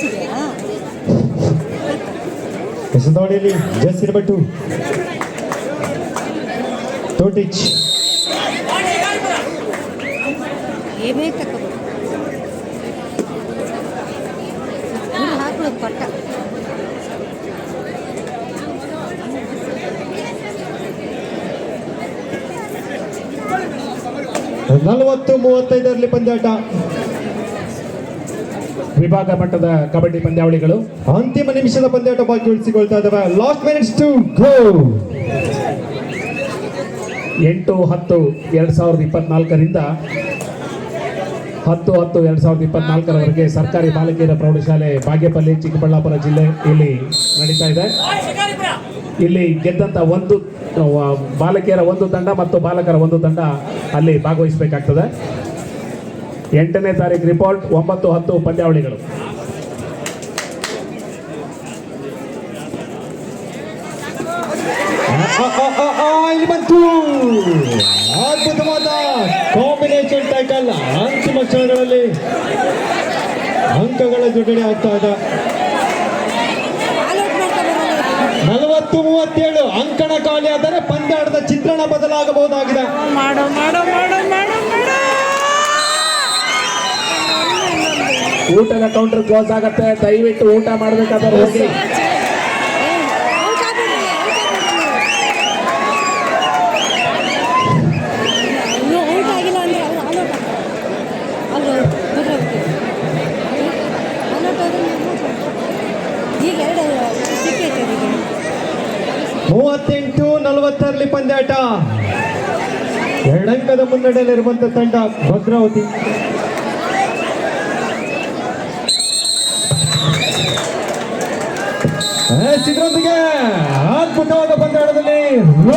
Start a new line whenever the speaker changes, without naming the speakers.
ಹಚ್ಚಿದ್ಯಾ?
ಜಸ್ ಜಸ್ಸಿನ but ತೋಟಿಚ್
ಪಟ್ಟ
ನಲವತ್ತು ಮೂವತ್ತೈದರಲ್ಲಿ ಪಂದ್ಯಾಟ.
ವಿಭಾಗ ಮಟ್ಟದ ಕಬಡ್ಡಿ ಪಂದ್ಯಾವಳಿಗಳು.
ಅಂತಿಮ ನಿಮಿಷದ ಪಂದ್ಯಾಟ ಬಾಕಿ ಉಳಿಸಿಕೊಳ್ತಾ ಇದ್ದಾವೆ. ಲಾಸ್ಟ್ ಮಿನಿಟ್ಸ್ ಟು ಗೋ
ಎಂಟು ಹತ್ತು ಎರಡು ಸಾವಿರದ ಇಪ್ಪತ್ನಾಲ್ಕರಿಂದ ಹತ್ತು ಹತ್ತು ಎರಡು ಸಾವಿರದ ಇಪ್ಪತ್ನಾಲ್ಕರವರೆಗೆ ಸರ್ಕಾರಿ ಬಾಲಕಿಯರ ಪ್ರೌಢಶಾಲೆ ಬಾಗೇಪಲ್ಲಿ ಚಿಕ್ಕಬಳ್ಳಾಪುರ ಜಿಲ್ಲೆ ಇಲ್ಲಿ ನಡೀತಾ ಇದೆ. ಇಲ್ಲಿ ಗೆದ್ದಂತ ಒಂದು ಬಾಲಕಿಯರ ಒಂದು ತಂಡ ಮತ್ತು ಬಾಲಕರ ಒಂದು ತಂಡ ಅಲ್ಲಿ ಭಾಗವಹಿಸಬೇಕಾಗ್ತದೆ. ಎಂಟನೇ ತಾರೀಕು ರಿಪೋರ್ಟ್ ಒಂಬತ್ತು ಹತ್ತು ಪಂದ್ಯಾವಳಿಗಳು.
ಅದ್ಭುತವಾದ ಕಾಂಬಿನೇಷನ್ ಟೈಟಲ್ ಅಂತಿಮ ಕ್ಷಣಗಳಲ್ಲಿ ಅಂಕಗಳ ಜೋಡಣೆ ಆಗ್ತಾ ಇದೆ. ನಲವತ್ತು ಮೂವತ್ತೇಳು ಅಂಕಣ ಖಾಲಿ ಆದರೆ ಪಂದ್ಯಾಟದ ಚಿತ್ರಣ ಬದಲಾಗಬಹುದಾಗಿದೆ.
ಊಟದ ಕೌಂಟರ್ ಕ್ಲೋಸ್ ಆಗತ್ತೆ. ದಯವಿಟ್ಟು ಊಟ ಮಾಡಬೇಕಾದ್ರೆ ಹೋಗಿ.
ಮೂವತ್ತೆಂಟು ನಲವತ್ತರಲ್ಲಿ ಪಂದ್ಯಾಟ. ಎರಡಂಕದ ಮುನ್ನಡೆಯಲ್ಲಿರುವಂತ ತಂಡ ಭದ್ರಾವತಿ. ಸಿದ್ಧರಾಮಯ್ಯ ಅದ್ಭುತವಾದ ಪಂದ್ಯಾಟದಲ್ಲಿ